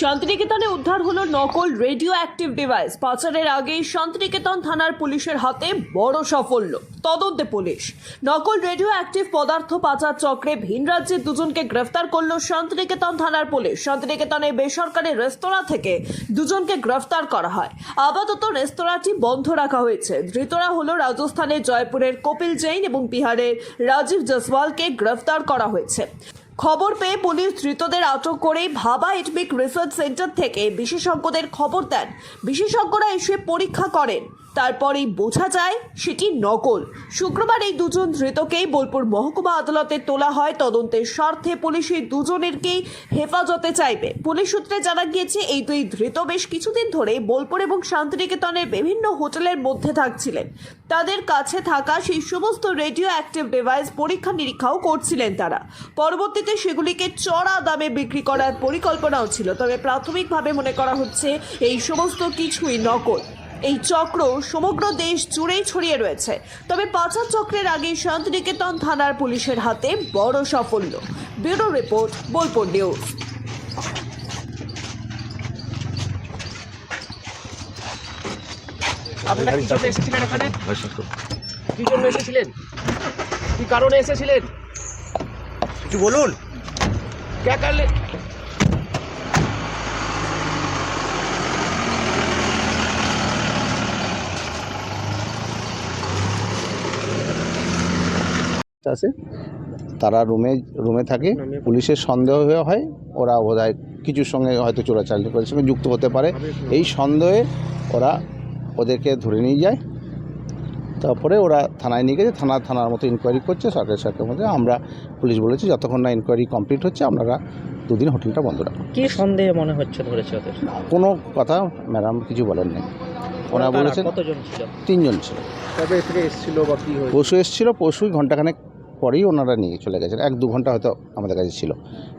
শান্তিনিকেতনে উদ্ধার হলো নকল রেডিও অ্যাক্টিভ ডিভাইস। পাচারের আগেই শান্তিনিকেতন থানার পুলিশের হাতে বড় সাফল্য। তদন্তে পুলিশ। নকল রেডিও অ্যাক্টিভ পদার্থ পাচার চক্রে ভিন রাজ্যের দুজনকে গ্রেফতার করল শান্তিনিকেতন থানার পুলিশ। শান্তিনিকেতনে বেসরকারি রেস্তোরাঁ থেকে দুজনকে গ্রেফতার করা হয়। আপাতত রেস্তোরাঁটি বন্ধ রাখা হয়েছে। ধৃতরা হলো রাজস্থানের জয়পুরের কপিল জৈন এবং বিহারের রাজীব জসওয়ালকে গ্রেফতার করা হয়েছে। খবর পেয়ে পুলিশ ধৃতদের আটক করে ভাবা এটমিক রিসার্চ সেন্টার থেকে বিশেষজ্ঞদের খবর দেন। বিশেষজ্ঞরা এসে পরীক্ষা করেন। তারপরেই বোঝা যায় সেটি নকল। শুক্রবার এই দুজন ধৃতকেই বোলপুর মহকুমা আদালতে তোলা হয়। তদন্তের স্বার্থে পুলিশ এই দুজনেরকেই হেফাজতে চাইবে। পুলিশ সূত্রে জানা গিয়েছে, এই দুই ধৃত বেশ কিছুদিন ধরে বোলপুর এবং শান্তিনিকেতনের বিভিন্ন হোটেলের মধ্যে থাকছিলেন। তাদের কাছে থাকা সেই সমস্ত রেডিও অ্যাক্টিভ ডিভাইস পরীক্ষা নিরীক্ষাও করছিলেন তারা। পরবর্তীতে সেগুলিকে চড়া দামে বিক্রি করার পরিকল্পনাও ছিল। তবে প্রাথমিকভাবে মনে করা হচ্ছে, এই সমস্ত কিছুই নকল। এই চক্র সমগ্র দেশ জুড়েই ছড়িয়ে রয়েছে। তবে পাচার চক্রের আগে শান্তিনিকেতন থানার পুলিশের হাতে বড় সাফল্য। Bureau report Bolpur news. আপনারা কি জন্য এসেছিলেন এখানে? কি জন্য এসেছিলেন? কি কারণে এসেছিলেন? কিছু বলুন। কে কারণে আছে। তারা রুমে রুমে থাকে। পুলিশের সন্দেহ হয়ে হয়। ওরা বোধহয় কিছুর সঙ্গে হয়তো চোরাচালি করার সঙ্গে যুক্ত হতে পারে। এই সন্দেহে ওরা ওদেরকে ধরে নিয়ে যায়। তারপরে ওরা থানায় নিয়ে গেছে। থানা থানার মতো ইনকোয়ারি করছে। সরকারি সরকারের মধ্যে আমরা পুলিশ বলেছি যতক্ষণ না ইনকোয়ারি কমপ্লিট হচ্ছে আপনারা দুদিন হোটেলটা বন্ধ রাখুন। কি সন্দেহে মনে হচ্ছে ধরেছে ওদের? কোনো কথা ম্যাডাম কিছু বলেন নাই। ওনারা তারা বলেছেন কতজন ছিল? তিনজন ছিল। পশু এসেছিল পশু ঘন্টাখানেক পরেই ওনারা নিয়ে চলে গেছেন। এক দু ঘণ্টা হয়তো আমাদের কাছে ছিল।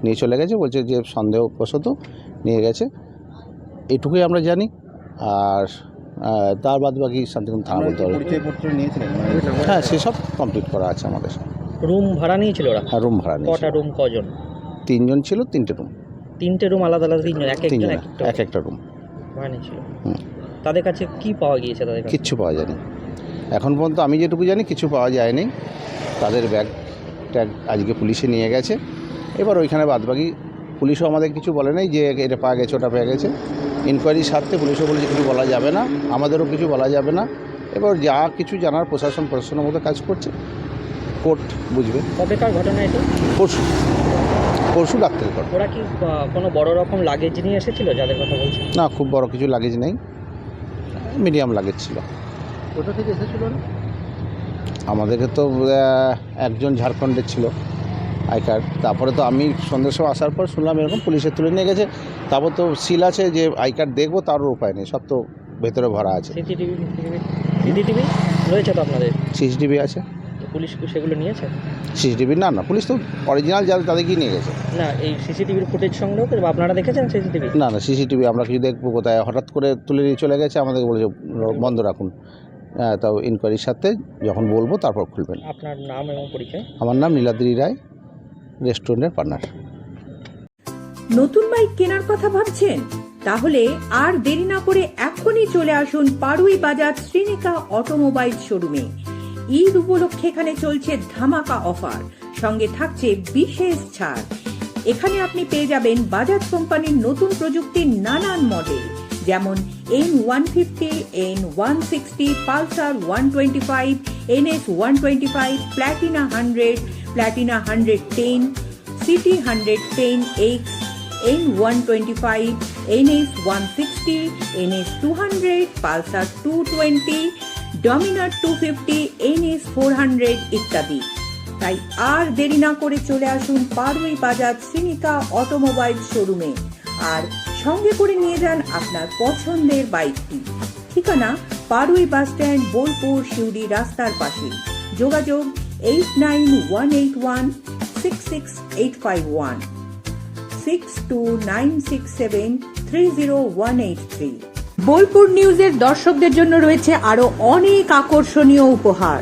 নিয়ে চলে গেছে বলছে যে সন্দেহবশত নিয়ে গেছে। এটুকুই আমরা জানি। আর তার বাদ বাকি শান্তিকুন থানা বলতে নিয়েছিলেন? হ্যাঁ সেসব কমপ্লিট করা আছে আমাদের। রুম ভাড়া নিয়েছিল ওরা? হ্যাঁ রুম ভাড়া কটা রুম কজন? তিনজন ছিল তিনটে রুম। তিনটে রুম আলাদা আলাদা তিনজন এক একজন তিনজন এক একটা রুম। ভাড়া নিয়েছিল। হুম। তাদের কাছে কি পাওয়া গিয়েছে তাদের কাছে? কিচ্ছু পাওয়া যায়নি। এখন পর্যন্ত আমি যেটুকু জানি কিছু পাওয়া যায়নি। তাদের ব্যাগ ট্যাগ আজকে পুলিশে নিয়ে গেছে। এবার ওইখানে বাদবাকি পুলিশও আমাদের কিছু বলে নাই যে এটা পাওয়া গেছে ওটা পেয়ে গেছে। ইনকোয়ারির স্বার্থে পুলিশও বলেছে কিছু বলা যাবে না আমাদেরও কিছু বলা যাবে না। এবার যা কিছু জানার প্রশাসন প্রশাসনের মতো কাজ করছে কোর্ট বুঝবে। কবেকার ঘটনা এটা? পরশু পরশু ডাক্তার করে ওরা কি কোনো বড় রকম লাগেজ নিয়ে এসেছিল যাদের কথা বলছে না খুব বড় কিছু লাগেজ নেই। মিডিয়াম লাগেজ ছিল। কোথা থেকে এসেছিল আমাদেরকে তো একজন ঝাড়খণ্ডের ছিল আই কার্ড তারপরে তো আমি সন্ধ্যের সময় আসার পর শুনলাম এরকম পুলিশে তুলে নিয়ে গেছে। তারপর তো সিল আছে যে আই কার্ড দেখব তারও উপায় নেই সব তো ভেতরে ভরা আছে। সিসিটিভি সিসিটিভি রয়েছে তো আপনাদের? সিসিটিভি আছে। পুলিশ সেগুলো নিয়েছে? সিসিটিভি না না পুলিশ তো অরিজিনাল যাদের তাদেরকেই নিয়ে গেছে। না এই সিসিটিভির ফুটেজ সংগ্রহ করে আপনারা দেখেছেন সিসিটিভি? না না সিসিটিভি আমরা কিছু দেখব কোথায়? হঠাৎ করে তুলে নিয়ে চলে গেছে আমাদেরকে বলেছে বন্ধ রাখুন। তাও ইনকোয়ারির সাথে যখন বলব তারপর খুলবেন। আপনার নাম এবং পরিচয়? আমার নাম নীলাদ্রি রায় রেস্টুরেন্টের পার্টনার নতুন বাইক কেনার কথা ভাবছেন? তাহলে আর দেরি না করে এখনই চলে আসুন পাড়ুই বাজার শ্রীনিকা অটোমোবাইল শোরুমে। ঈদ উপলক্ষে এখানে চলছে ধামাকা অফার সঙ্গে থাকছে বিশেষ ছাড়। এখানে আপনি পেয়ে যাবেন বাজাজ কোম্পানির নতুন প্রযুক্তির নানান মডেল যেমন N one fifty N one sixty Pulsar one twenty five NS one twenty five Platina hundred Platina hundred ten CT hundred ten X N one twenty five NS one sixty NS two hundred Pulsar two twenty Dominar two fifty NS four hundred ইত্যাদি। তাই আর দেরি না করে চলে আসুন পারুই বাজার Shrinika automobile শোরুমে। আর সঙ্গে করে নিয়ে যান আপনার পছন্দের বাইকটি। ঠিকানা পারুই বাস স্ট্যান্ড, বোলপুর শিউড়ি রাস্তার পাশে। যোগাযোগ eight nine one eight one six six eight five one six two nine six seven three zero one eight three Bolpur নিউজের দর্শকদের জন্য রয়েছে আরও অনেক আকর্ষণীয় উপহার।